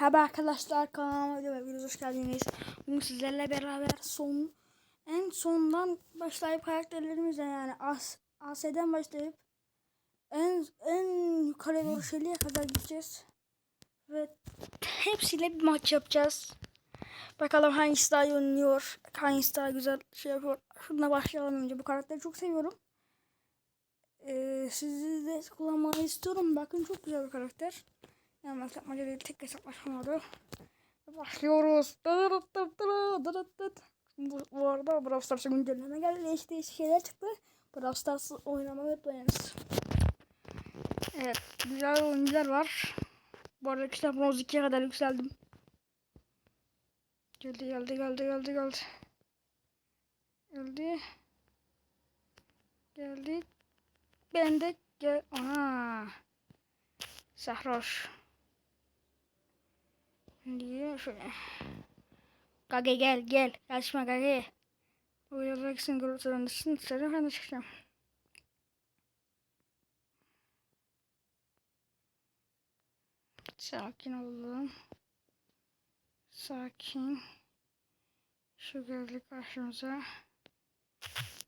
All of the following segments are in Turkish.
Merhaba arkadaşlar kanalıma videoya hoş geldiniz. Bugün sizlerle beraber son en sondan başlayıp karakterlerimizle yani As AS'den başlayıp en en yukarı doğru Shelly'e kadar gideceğiz. Ve hepsiyle bir maç yapacağız. Bakalım hangisi daha iyi oynuyor, hangisi daha güzel şey yapıyor. Şununla başlayalım önce. Bu karakteri çok seviyorum. Ee, sizi de kullanmayı istiyorum. Bakın çok güzel bir karakter. Yani hesapmaca değil tek. Başlıyoruz. Dırıt dırıt dırıt. Bu, bu arada Brawl Stars'a güncelleme geldi. Değişik değişik şeyler çıktı. Brawl Stars oynamayı unutmayınız. Evet. Güzel oyuncular var. Bu arada kitap bronz 2'ye kadar yükseldim. Geldi geldi geldi geldi geldi. Geldi. Geldi. Ben de gel. Ana. Sahroş. Diye şöyle. Gage gel gel. Kaçma Gage. Uyaracaksın gururlanırsın. Sonra ben de çıkacağım. Sakin olalım. Sakin. Şu geldi karşımıza.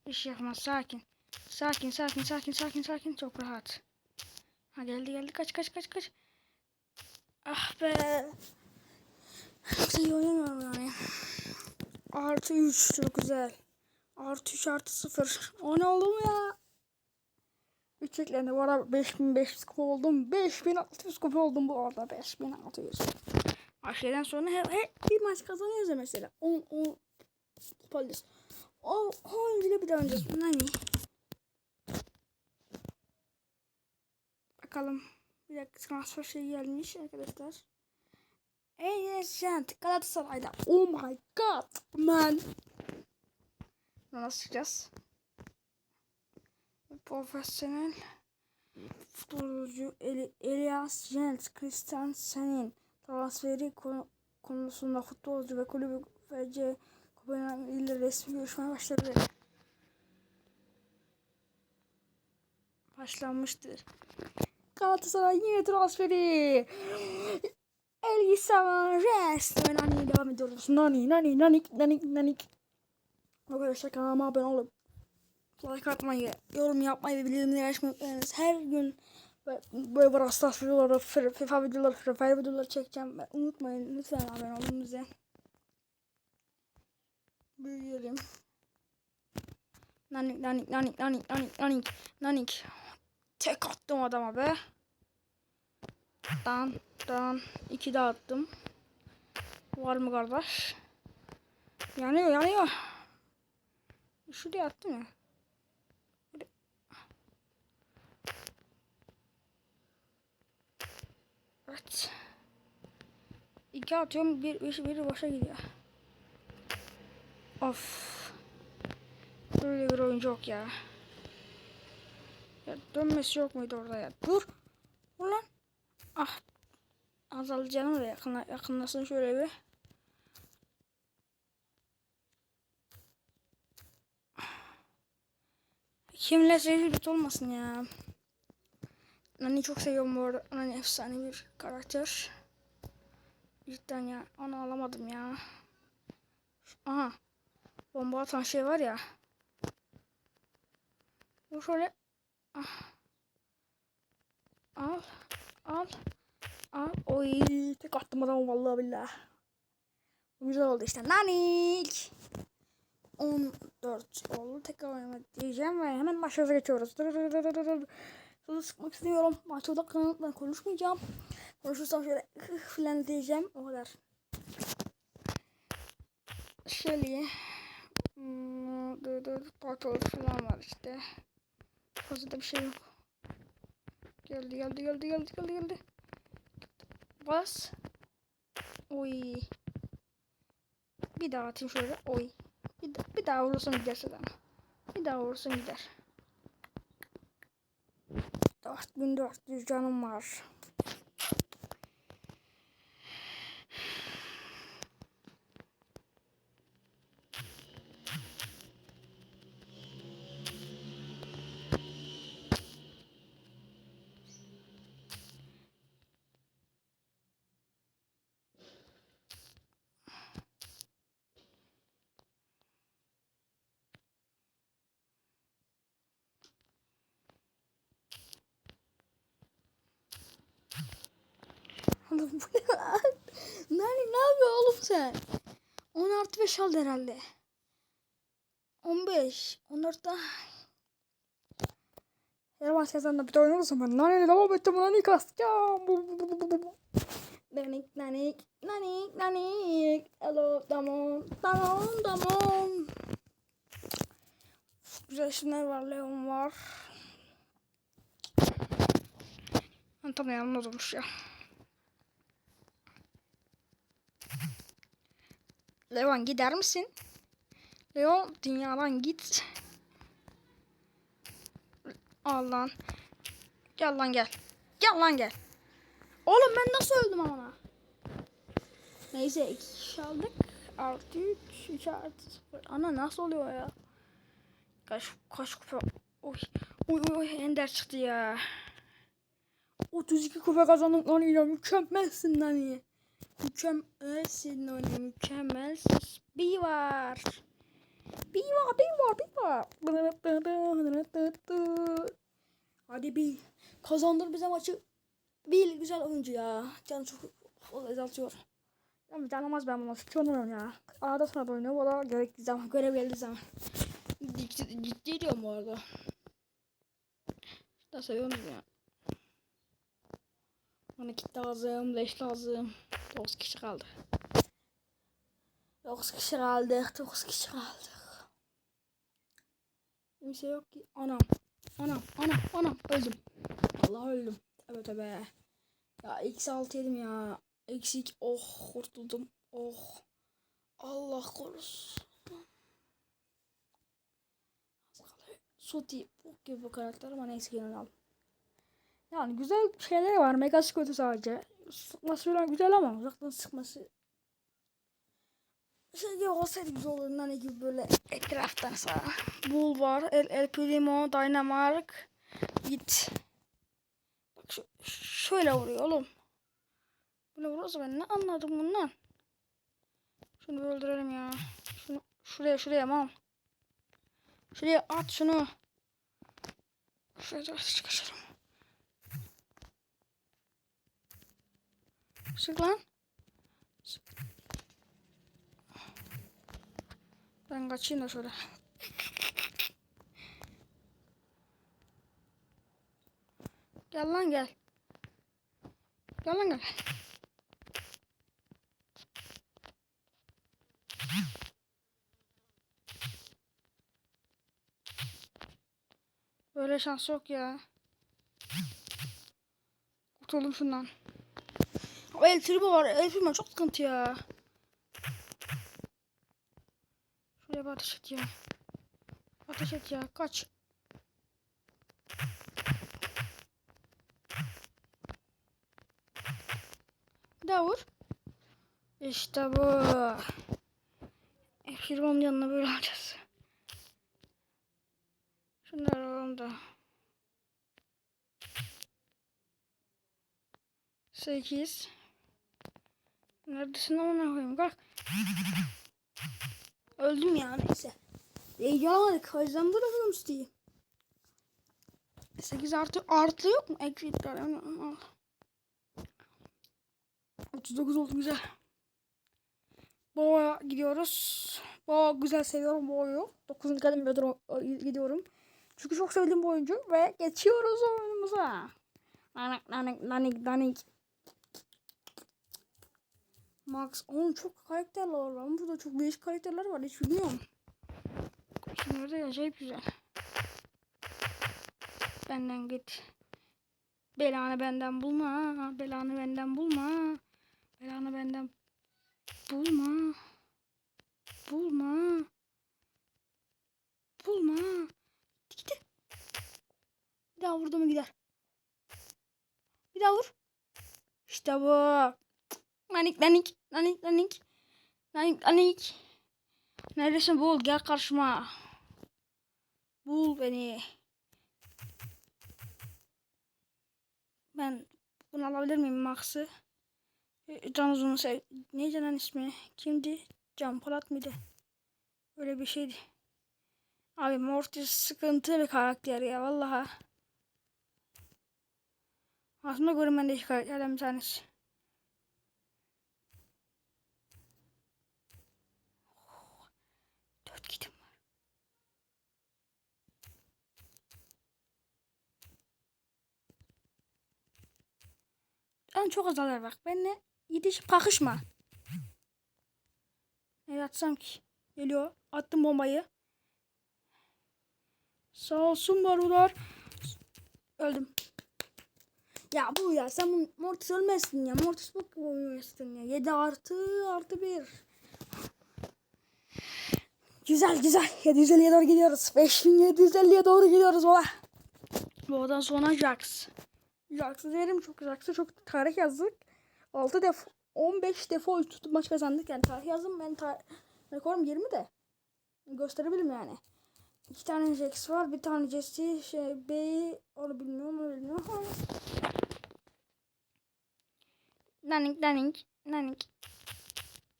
İş yapmaz. Sakin. Sakin sakin sakin sakin sakin. Çok rahat. Ha geldi geldi. Kaç kaç kaç kaç. Ah be. İyi oynamıyorum yani. Artı 3 çok güzel. Artı 3 artı 0. O ne oldu mu ya? 3 eklendi. Bu arada 5500 kupa oldum. 5600 kupa oldum bu arada. 5600. Aşağıdan sonra hep, hep bir maç kazanıyoruz ya mesela. 10 10 kupalıyız. O 10 bile bir daha oynayacağız. Nani? Bakalım. Bir dakika transfer şey gelmiş arkadaşlar. Agent Galatasaray'da. Oh my god man. Nasıl çıkacağız? Profesyonel futbolcu Eli, Elias Jens Christensen'in transferi konu, konusunda futbolcu ve kulübü FC Kopenhag ile resmi görüşmeye başladı. Başlanmıştır. Galatasaray yine transferi. Elisa Rest. Ve Nani devam ediyoruz. Nani, Nani, Nanik, Nanik, Nanik. Arkadaşlar kanalıma abone olup like atmayı, yorum yapmayı ve bildirimleri açmayı unutmayınız. Her gün böyle Brawl Stars videoları, FIFA videoları, Free Fire videoları çekeceğim. Unutmayın lütfen abone olun bize. Büyüyelim. Nanik, nanik, nanik, nanik, nanik, nanik, nanik. Tek attım adama be. Dan, dan. iki daha attım. Var mı kardeş? Yanıyor, yanıyor. Şuraya attım ya. Evet. İki atıyorum, bir, bir, biri boşa gidiyor. Of. Böyle bir oyuncu yok ya. Ya dönmesi yok muydu orada ya? Dur. Ulan. Ah. Azal canım da yakınla, yakınlasın şöyle bir. Kimle sevgili olmasın ya. Nani çok seviyorum bu arada. Nani efsane bir karakter. Cidden ya. Onu alamadım ya. Aha. Bomba atan şey var ya. Bu şöyle. Ah. Al. Al. Al. Oy. Tek attım adamı vallahi billah. Güzel oldu işte. Nanik. 14 oldu. Tekrar oynamak diyeceğim ve hemen maçımıza geçiyoruz. Sözü sıkmak istemiyorum. Maçta odaklanıp konuşmayacağım. Konuşursam şöyle filan diyeceğim. O kadar. Şöyle. Hmm, portal falan var işte. Fazla da bir şey yok. Geldi geldi geldi geldi geldi geldi. Bas. Oy. Bir daha atayım şöyle. Oy. Bir, bir daha vurursun gider zaten. Bir daha vurursun gider. 4400 canım var. Oğlum bu ne lan? Nani ne yapıyor oğlum sen? 10 artı 5 aldı herhalde. 15. 14 daha. Yaman sezonda bir de oynarsan ben nani devam ettim nani kasacağım. Nanik nanik nanik nanik. Hello tamam tamam tamam. Güzel isimler var. Leon var. Ben tam yanımda durmuş ya. Leon gider misin? Leon dünyadan git. Al lan. Gel lan gel. Gel lan gel. Oğlum ben nasıl öldüm ama? Neyse iki kişi aldık. Artı üç, üç artı sıfır. Ana nasıl oluyor ya? Kaç, kaç kupa? Oy, oy, oy, Ender çıktı ya. 32 kupa kazandık lan ya. Mükemmelsin lan ya. Mükemmelsin lan ya. Mükemmelsin. Bir var. Bir var, bir var, bir var. Hadi bir. Kazandır bize maçı. Bir güzel oyuncu ya. Canı çok azaltıyor. Ama canlamaz ben bunu. Oynamıyorum ya. Arada sırada oynuyorum. O da gerekli zaman. Görev geldiği zaman. Ciddi, ciddi diyorum bu arada. Da seviyorum ya. Bana kit lazım. Leş lazım. 9 kişi kaldı. 9 kişi kaldık. 9 kişi kaldık. Bir şey yok ki. Anam. Anam. Anam. Anam. Öldüm. Allah öldüm. Evet evet. Ya eksi 6 yedim ya. Eksik. Oh kurtuldum. Oh. Allah korusun. Suti bu gibi bu karakter ama neyse yine al. Yani güzel şeyler var. Megası kötü sadece. Sıkması falan güzel ama uzaktan sıkması şey olsaydı güzel olurdu. Hani gibi böyle etraftan sağ. Bull var. El, El Primo, Dynamite, Git. Bak şu, şöyle vuruyor oğlum. Böyle vuruyorsa ben ne anladım bundan? Şunu bir öldürelim ya. Şunu şuraya şuraya mam. Şuraya at şunu. Şuraya da Sık lan. Sık. Ben kaçayım da şöyle. Gel lan gel. Gel lan gel. Böyle şans yok ya. Kurtuldum şundan. O el tribo var. El tribo çok sıkıntı ya. Şuraya bir ateş et ya. Ateş et ya. Kaç. Bir daha vur. İşte bu. F20'nin yanına böyle alacağız. Şunları alalım da. 8 Neredesin amına koyayım kalk. Öldüm ya neyse. İyi alamadık o yüzden bırakalım Musti'yi. 8 artı artı yok mu? Eksikler. Al. 39 oldu güzel. Boğa'ya gidiyoruz. Boğa güzel seviyorum Boğa'yı. 9. kadın gidiyorum. Çünkü çok sevdiğim bu oyuncu ve geçiyoruz oyunumuza. Nanik nanik nanik nanik. Max. Oğlum çok karakterler var lan. Burada çok değişik karakterler var. Hiç bilmiyorum. Şimdi de acayip güzel. Benden git. Belanı benden bulma. Belanı benden bulma. Belanı benden bulma. Bulma. Bulma. Gitti. Bir daha vurdu mu gider. Bir daha vur. İşte bu. Nanik nanik nanik nanik. Nanik nanik. Neredesin bul gel karşıma. Bul beni. Ben bunu alabilir miyim Max'ı? Can uzunu sev... Ne Canan ismi? Kimdi? Can Polat mıydı? Öyle bir şeydi. Abi Mortis sıkıntı bir karakter ya vallahi. Aslında görünmende karakterden bir tanesi. En çok azalır bak. Benimle yetişip kakışma. Ne atsam ki? Geliyor. Attım bombayı. Sağ olsun barular. Öldüm. Ya bu ya sen bu Mortis ölmezsin ya. Mortis bak ölmezsin ya. 7 artı artı 1. Güzel güzel. 750'ye doğru gidiyoruz. 5750'ye doğru gidiyoruz baba. Buradan sonra Jax. Jax'ı derim çok Jax'ı çok tarih yazdık. 6 defa 15 defa üst üste maç kazandık. Yani tarih yazdım ben tar rekorum 20 de. Gösterebilirim yani. İki tane Jax var bir tane Jesse şey B'yi onu bilmiyorum onu bilmiyorum Nanik nanik nanik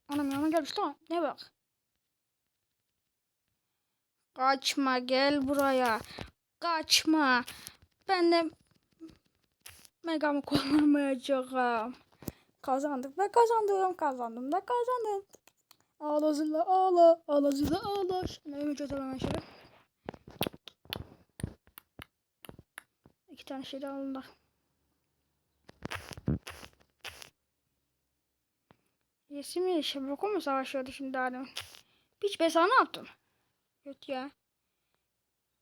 Anam yanıma gelmiş tamam ne bak. Kaçma gel buraya. Kaçma. Ben de Megamı kullanmayacağım. Kazandık ve kazandım. Kazandım da kazandım. Ağla zıla ağla. Ağla zıla ağla. Şimdi önümü çözelim hemen şöyle. İki tane şey de alındı. Yesi mi? Şaboko mu savaşıyordu şimdi adam? Piç be sana ne yaptım? Yok ya.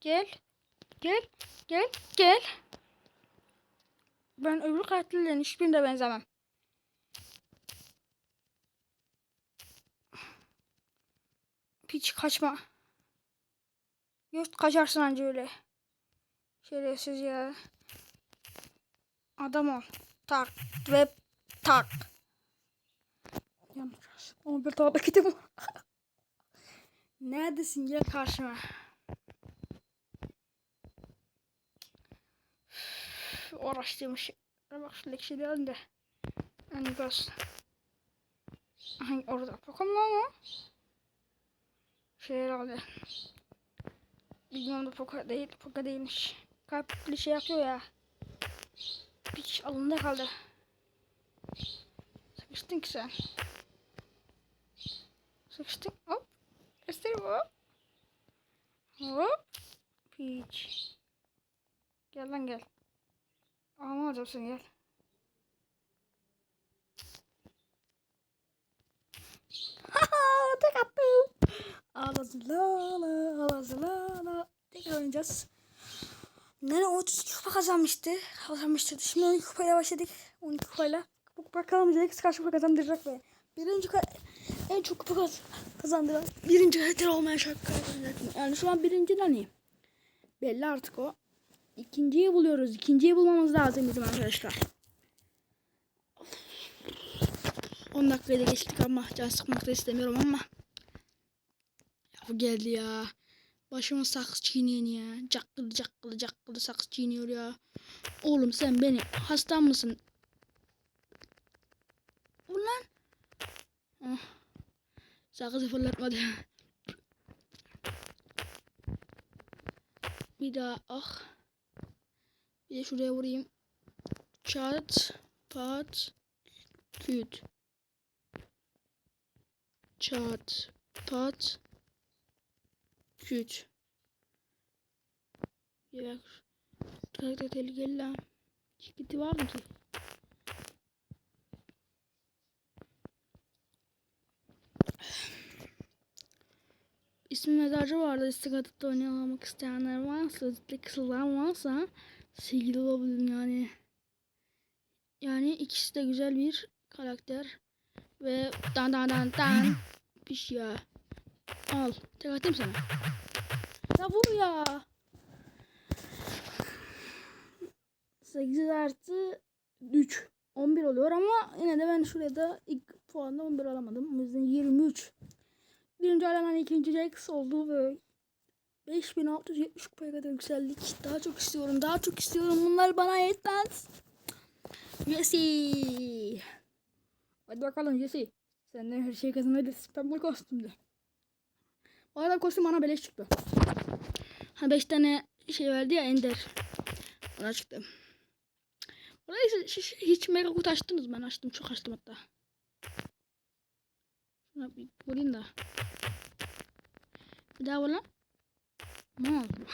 Gel. Gel. Gel. Gel. Ben öbür katillerinin hiçbirine benzemem. Piç kaçma. Yok kaçarsın anca öyle. Şerefsiz ya. Adam ol. Tak ve tak. Yanacağız. 11 tane gidim. Neredesin gel karşıma. Uğraştığımız bak şuradaki şeyleri alın da. Hani göz hangi orada Pokemon mu? Şeyler aldı bilmiyorum da Poka değil Poka değilmiş. Kalpli şey yapıyor ya. Piç alında kaldı sıkıştın ki sen. Sıkıştın. Hop. Göster hop. Hop. Piç. Gel lan gel Anladım sen gel. Tek attım. Ağlazılala, ağlazılala. Tekrar oynayacağız. Nene 30 kupa kazanmıştı. Kazanmıştı. Şimdi 12 kupayla başladık. 12 kupayla. Bakalım Jax kaç kupa kazandıracak ve birinci en çok kupa kaz kazandıran birinci karakter olmaya şarkı kazanacak. Yani şu an birinci hani belli artık o. İkinciyi buluyoruz. İkinciyi bulmamız lazım bizim arkadaşlar. 10 dakikayı da geçtik ama can sıkmak da istemiyorum ama. Ya bu geldi ya. Başıma sakız çiğneyen ya. Cakkılı cakkılı cakkılı sakız çiğniyor ya. Oğlum sen beni hastan mısın? Ulan. Oh. Sakızı fırlatmadı. Bir daha ah. Bir de şuraya vurayım. Çat, pat, küt. Çat, pat, küt. Ya. Karakter tehlikeli lan. Şirketi var mı ki? İsmi mezarcı vardı. İstek atıp da oynamak isteyenler varsa, istek kısılar varsa sevgili olabilirim yani. Yani ikisi de güzel bir karakter. Ve dan dan dan dan. Piş ya. Al. Tek atayım sana. Ya vur ya. 8 artı 3. 11 oluyor ama yine de ben şuraya da ilk puanda 11 alamadım. O yüzden 23. Birinci alanan ikinci Jax oldu ve 5670 kupaya kadar yükseldik. Daha çok istiyorum. Daha çok istiyorum. Bunlar bana yetmez. Jesse. Hadi bakalım Jesse. Senden her şey kazanabiliriz. Pembe kostümde. O arada kostüm bana beleş çıktı. Ha 5 tane şey verdi ya Ender. Ona çıktı. Orayı hiç, hiç mega kutu açtınız ben açtım. Çok açtım hatta. Şuna bir vurayım da. Bir daha vur ne hmm. oldu?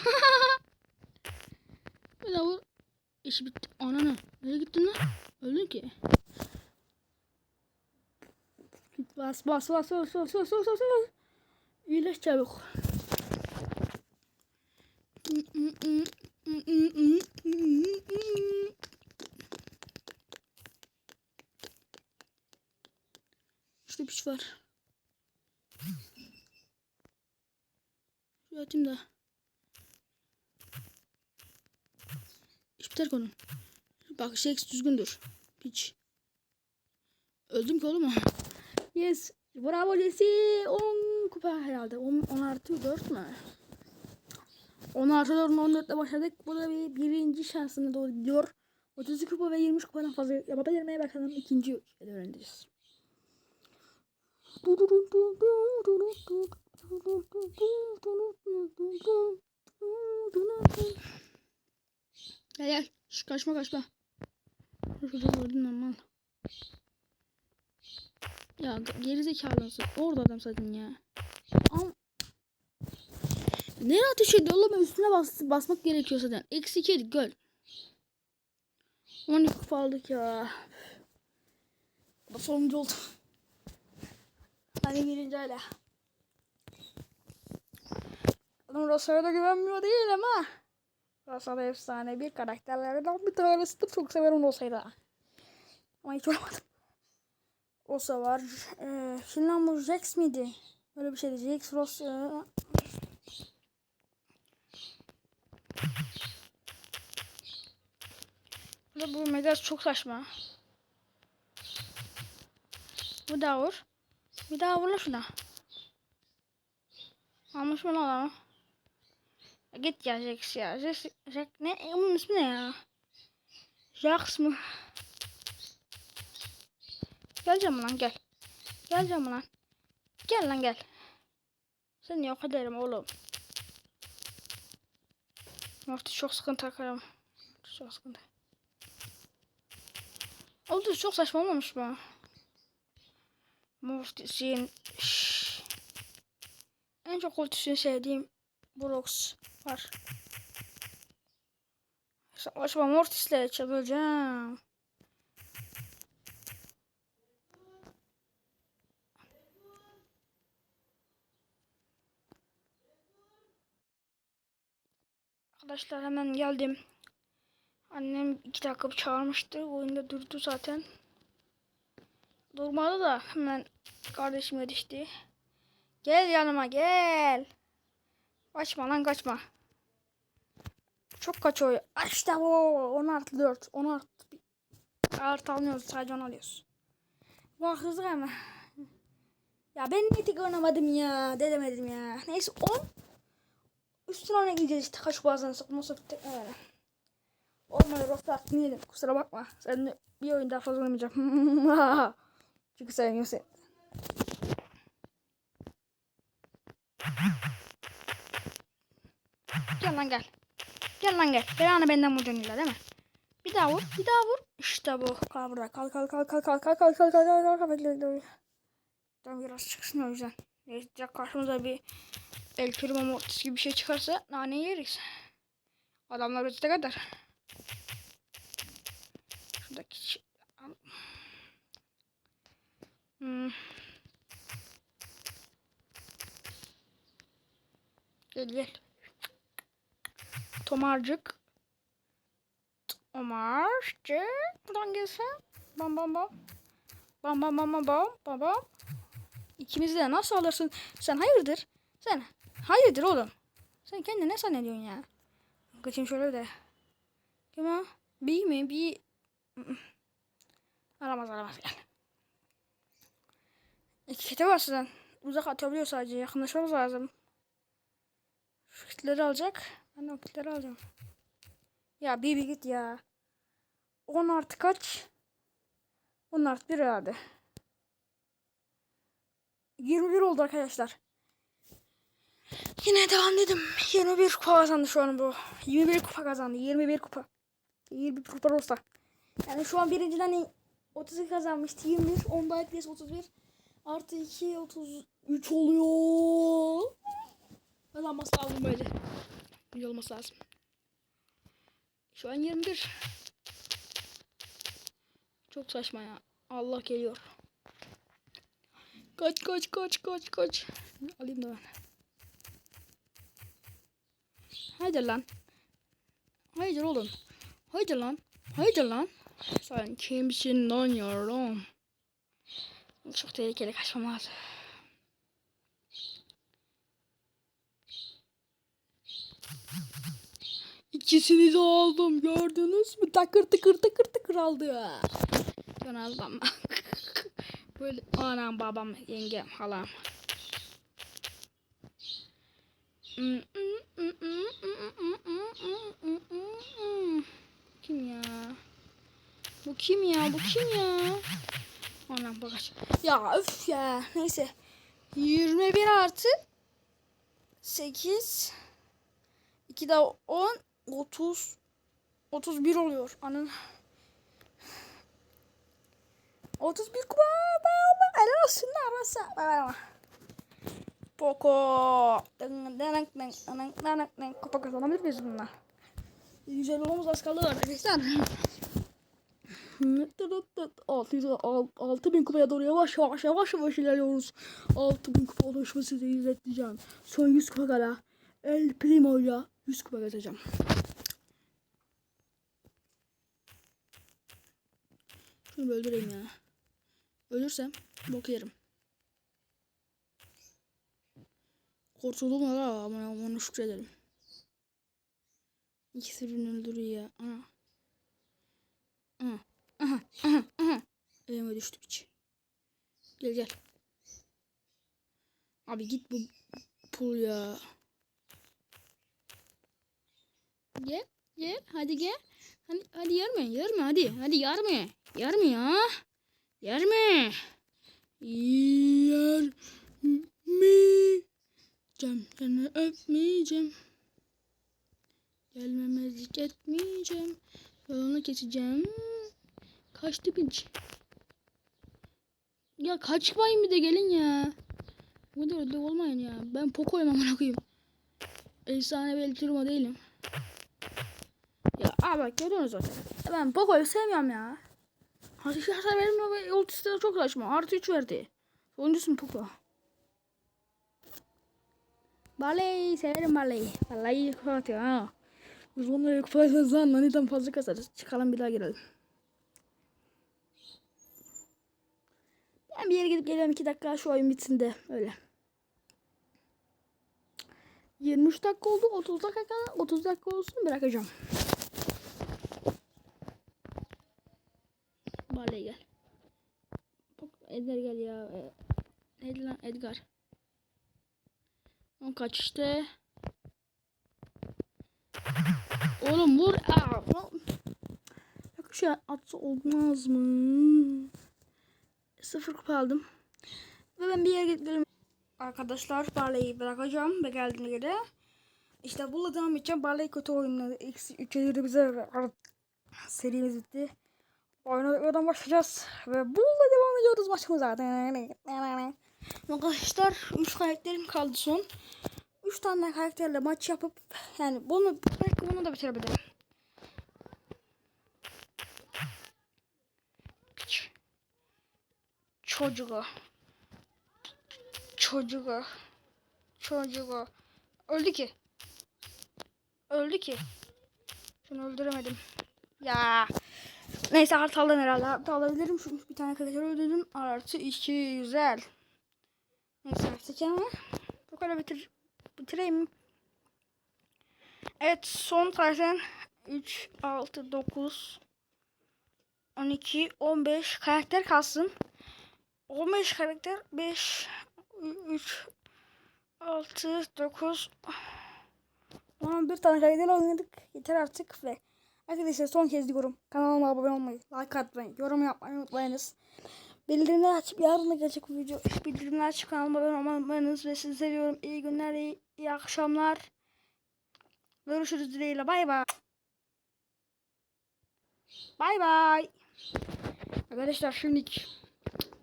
Bir daha vur. İş bitti. Ananı. Nereye gittin lan? Öldün ki. Bas bas bas bas bas bas bas bas. İyileş çabuk. Bak Shakes düzgündür. Piç. Öldüm ki oğlum. Yes. Bravo Jesse. 10 kupa herhalde. 10, 10 artı 4 mü? 10 artı 4 14 ile başladık. Bu da bir birinci şansına doğru gidiyor. 30 kupa ve 20 kupadan fazla yapabilmeye bakalım. İkinci öğreneceğiz. Gel gel. Şş, kaçma kaçma. Şurada gördün lan mal. Ya geri zekalısın. Orada adam zaten ya. Am Nereye ateş ediyor oğlum? Üstüne bas basmak gerekiyor zaten. Eksi 2 göl. 12 kupa aldık ya. Bu sonuncu oldu. Hani birinci hala. Adam Rosa'ya da güvenmiyor değil ama. Rosa da efsane bir karakterlerden bir tanesidir. Çok severim Rosa'yı da. Ama hiç oynamadım. Rosa var. Ee, şimdi lan bu Jax miydi? Öyle bir şeydi. Jax, Rosa. Burada bu Megas çok saçma. Bu da vur. Bir daha vur şuna. Almış mı lan adamı? Git ya Jax ya. Jax, Jax ne? E, Onun ismi ne ya? Jax mı? Geleceğim lan gel. Geleceğim lan. Gel lan gel. Sen yok ederim oğlum. Mortis çok sıkıntı akarım. Çok sıkıntı. Oldu çok saçma olmamış mı? Mortis'in Şşş. en çok Mortis'ini sevdiğim Brox var. Savaşma Mortis'le çakılacağım. Arkadaşlar hemen geldim. Annem iki dakika çağırmıştı. Oyunda durdu zaten. Durmadı da hemen kardeşim yetişti. Gel yanıma gel. Kaçma lan kaçma. Çok kaçıyor. Ah, İşte bu. 10 artı 4. 10 artı artı almıyoruz. Sadece 10 alıyoruz. Bak hızlı ama. Ya ben niye tek oynamadım ya. Dedemedim ya. Neyse 10. Üstüne ona gideceğiz işte. Kaç bazen sıkmasa tek öyle. Olmadı Rosta atmayalım. Kusura bakma. Sen de bir oyun daha fazla oynamayacağım. Çünkü sevmiyorsun. Gel lan gel. Gel lan gel. Belanı benden vuracaksın illa değil mi? Bir daha vur. Bir daha vur. İşte bu. Kal burada. Kal kal kal kal kal kal kal kal kal kal kal kal Tam biraz çıksın o yüzden. Ya karşımıza bir El Primo Mortis gibi bir şey çıkarsa nane yeriz. Adamlar ötete kadar. Şuradaki şey- Hmm. Gel gel. Tomarcık. Tomarcık. Buradan gelse. Bam bam bam. Bam bam bam bam bam bam bam. İkimizi de nasıl alırsın? Sen hayırdır? Sen hayırdır oğlum? Sen kendini ne zannediyorsun ya? Kaçayım şöyle de. Kim o? Bir mi? Bir... Aramaz aramaz gel. İki kete var sizden. Uzak atabiliyor sadece. Yakınlaşmamız lazım. Şu kitleri alacak. Ben de o kitleri alacağım. Ya bir bir git ya. 10 artı kaç? 10 artı 1 herhalde. 21 oldu arkadaşlar. Yine devam dedim. 21 kupa kazandı şu an bu. 21 kupa kazandı. 21 kupa. 21 kupa olsa. Yani şu an birinciden 32 kazanmıştı. 21. Onda eklesi 31. Artı 2 33 oluyor. Kazanması lazım böyle. İyi olması lazım. Şu an 21. Çok saçma ya. Allah geliyor. Kaç kaç kaç kaç kaç. Alayım da ben. Haydi lan. Haydi oğlum. Haydi lan. Haydi lan. Sen kimsin lan yavrum? Çok tehlikeli kaçmam. İkisini de aldım gördünüz mü? Takır tıkır tıkır tıkır aldı. Ben aldım. Böyle anam babam yengem halam. Kim ya? Bu kim ya? Bu kim ya? Anam bagaj. Ya öf ya. Neyse. 21 artı 8 2 daha 10 30 31 oluyor. Anın 31 kupa. Olsun arasa. Poco. Kupa kazanabilir miyiz bununla? Güzel olmamız az kaldı arkadaşlar. 6000 kupaya doğru yavaş yavaş yavaş yavaş ilerliyoruz. 6000 kupa oluşmu size izleteceğim. Son 100 kupa kadar El Primo'yla 100 kupa kazacağım. Şunu öldüreyim ya. Ölürsem bok yerim. Kurtuldum ya ama onu şükredelim. İkisi birbirini öldürüyor ya. Ana. Aha. Aha. Aha. Aha. Elime düştü piç. Gel gel. Abi git bu pul ya. Gel. Gel. Hadi gel. Hadi, hadi yarma. Yarma hadi. Hadi yarma. Yarma ya. Yarma. Yarmayacağım. Seni öpmeyeceğim. Gelmemezlik etmeyeceğim. Yolunu geçeceğim. Kaçtı pinç. Ya kaçmayın bir de gelin ya. Bu kadar öyle olmayın ya. Ben Poco'yum amına koyayım. Efsane bir değilim. Ya abi bak görüyorsunuz zaten. Ben Poco'yu sevmiyorum ya. Hadi şu hasar verilme ve ultisi çok saçma. Artı 3 verdi. Sonuncusu mu Poco? Barley severim Barley'i. Vallahi kapatıyor ha. Biz onları kupayla zanla fazla kasarız. Çıkalım bir daha girelim. Ben bir yere gidip geliyorum 2 dakika şu oyun bitsin de öyle. 23 dakika oldu 30 dakika 30 dakika olsun bırakacağım. Barley gel. Edgar gel ya. E, neydi lan Edgar. O kaçıştı. Oğlum vur. Aa, Yok şu atsa olmaz mı? Sıfır kupa aldım. Ve ben bir yere gidelim. Arkadaşlar Barley'i bırakacağım ve geldiğine göre. İşte bununla devam edeceğim. Barley kötü oyunları. X3'e yürü bize serimiz bitti. Oyuna başlayacağız. Ve bununla devam ediyoruz maçımıza. Arkadaşlar 3 karakterim kaldı son. 3 tane karakterle maç yapıp yani bunu belki bunu da bitirebilirim. Çocuğu. Çocuğu. Çocuğu. Öldü ki. Öldü ki. Şunu öldüremedim. Ya. Neyse artı aldım herhalde. Artı alabilirim. Şu bir tane karakter öldürdüm. Artı 2 güzel. Neyse artık ama. Bu kadar bitir bitireyim. Evet son zaten 3, 6, 9, 12, 15 karakter kalsın. 15 karakter 5, 3, 6, 9, 11 tane karakter oynadık. Yeter artık ve arkadaşlar son kez diyorum. Kanalıma abone olmayı, like atmayı, yorum yapmayı unutmayınız. Bildirimleri açıp yarın da gelecek video. Bildirimleri açıp kanalıma abone olmayınız ve sizi seviyorum. İyi günler, iyi, iyi akşamlar. Görüşürüz dileğiyle. Bay bay. Bay bay. Arkadaşlar şimdi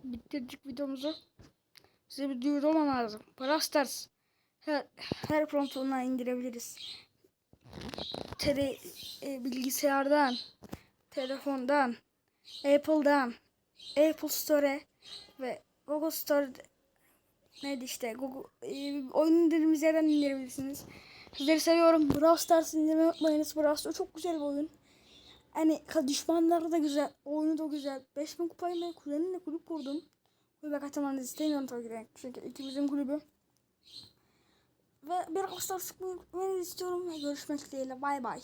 bitirdik videomuzu. Size bir duyuru olmam lazım. Brawl Stars her, her promptonla indirebiliriz. Tele, e, bilgisayardan, telefondan, Apple'dan Apple Store ve Google Store neydi işte Google e, oyun indirdiğimiz yerden indirebilirsiniz. Sizleri seviyorum. Brawl Stars indirmeyi unutmayınız. Brawl Stars çok güzel bir oyun. Hani düşmanları da güzel. Oyunu da güzel. 5000 kupayı ben kuzenimle kulüp kurdum. Kulübe katılmanızı istemiyorum tabii ki. Çünkü ikimizin kulübü. Ve Brawl Stars çıkmayı istiyorum. Ve görüşmek dileğiyle. Bay bay.